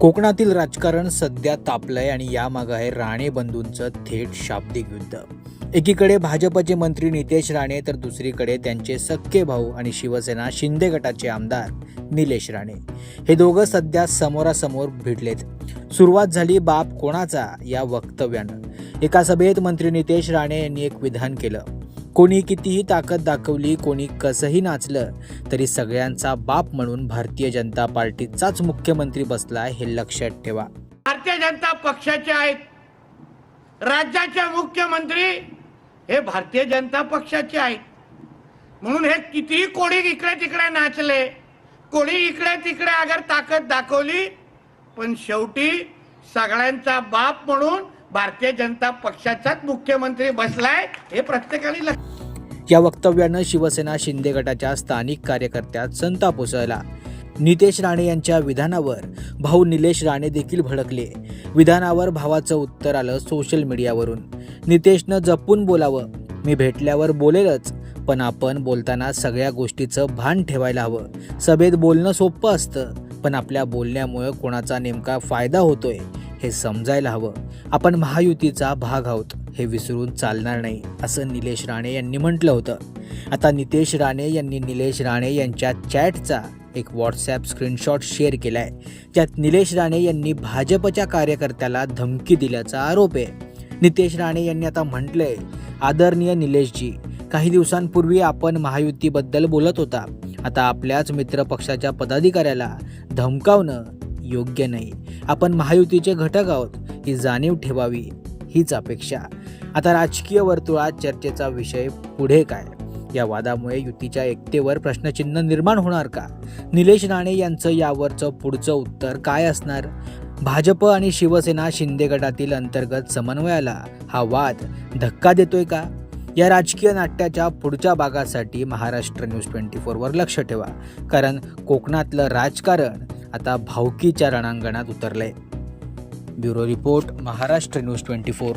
कोकणातील राजकारण सध्या तापलंय आणि यामागं आहे राणे बंधूंचं थेट शाब्दिक युद्ध. एकीकडे भाजपचे मंत्री नितेश राणे तर दुसरीकडे त्यांचे सख्खे भाऊ आणि शिवसेना शिंदे गटाचे आमदार निलेश राणे. हे दोघं सध्या समोरासमोर भिडलेत. सुरुवात झाली बाप कोणाचा या वक्तव्यानं. एका सभेत मंत्री नितेश राणे यांनी एक विधान केलं. कोणी कितीही ताकद दाखवली कोणी कसंही नाचलं तरी सगळ्यांचा बाप म्हणून भारतीय जनता पार्टीचाच मुख्यमंत्री बसलाय हे लक्षात ठेवा. भारतीय जनता पक्षाचे आहेत. राज्याचे मुख्यमंत्री हे भारतीय जनता पक्षाचे आहेत. म्हणून हे कितीही कोणी इकडे तिकडे नाचले कोणी इकडे तिकडे अगर ताकद दाखवली पण शेवटी सगळ्यांचा बाप म्हणून भारतीय जनता पक्षाचाच मुख्यमंत्री बसलाय हे प्रत्येकाने या वक्तव्यानं शिवसेना शिंदे गटाच्या स्थानिक कार्यकर्त्यात संताप उसळला. नितेश राणे यांच्या विधानावर भाऊ निलेश राणे देखील भडकले. विधानावर भावाचं उत्तर आलं सोशल मीडियावरून. नितेशनं जपून बोलावं. मी भेटल्यावर बोलेलच पण आपण बोलताना सगळ्या गोष्टीचं भान ठेवायला हवं. सभेत बोलणं सोपं असतं पण आपल्या बोलण्यामुळे कोणाचा नेमका फायदा होतोय? हे समजायला हवं. आपण महायुतीचा भाग आहोत हे विसरून चालणार नाही असं निलेश राणे यांनी म्हटलं होतं. आता नितेश राणे यांनी निलेश राणे यांच्या चॅटचा एक व्हॉट्सॲप स्क्रीनशॉट शेअर केलाय. ज्यात निलेश राणे यांनी भाजपच्या कार्यकर्त्याला धमकी दिल्याचा आरोप आहे. नितेश राणे यांनी आता म्हटलंय आदरणीय निलेशजी काही दिवसांपूर्वी आपण महायुतीबद्दल बोलत होता. आता आपल्याच मित्रपक्षाच्या पदाधिकाऱ्याला धमकावणं योग्य नाही. आपण महायुतीचे घटक आहोत ही जाणीव ठेवावी हीच अपेक्षा. आता राजकीय वर्तुळात चर्चेचा विषय पुढे काय? या वादामुळे युतीच्या एकतेवर प्रश्नचिन्ह निर्माण होणार का? निलेश राणे यांचं यावरचं पुढचं उत्तर काय असणार? भाजप आणि शिवसेना शिंदे गटातील अंतर्गत समन्वयाला हा वाद धक्का देतोय का? या राजकीय नाट्याच्या पुढच्या भागासाठी महाराष्ट्र न्यूज ट्वेंटी फोरवर लक्ष ठेवा. कारण कोकणातलं राजकारण आता भावकीच्या रणांगणात उतरले bureau report Maharashtra news twenty four.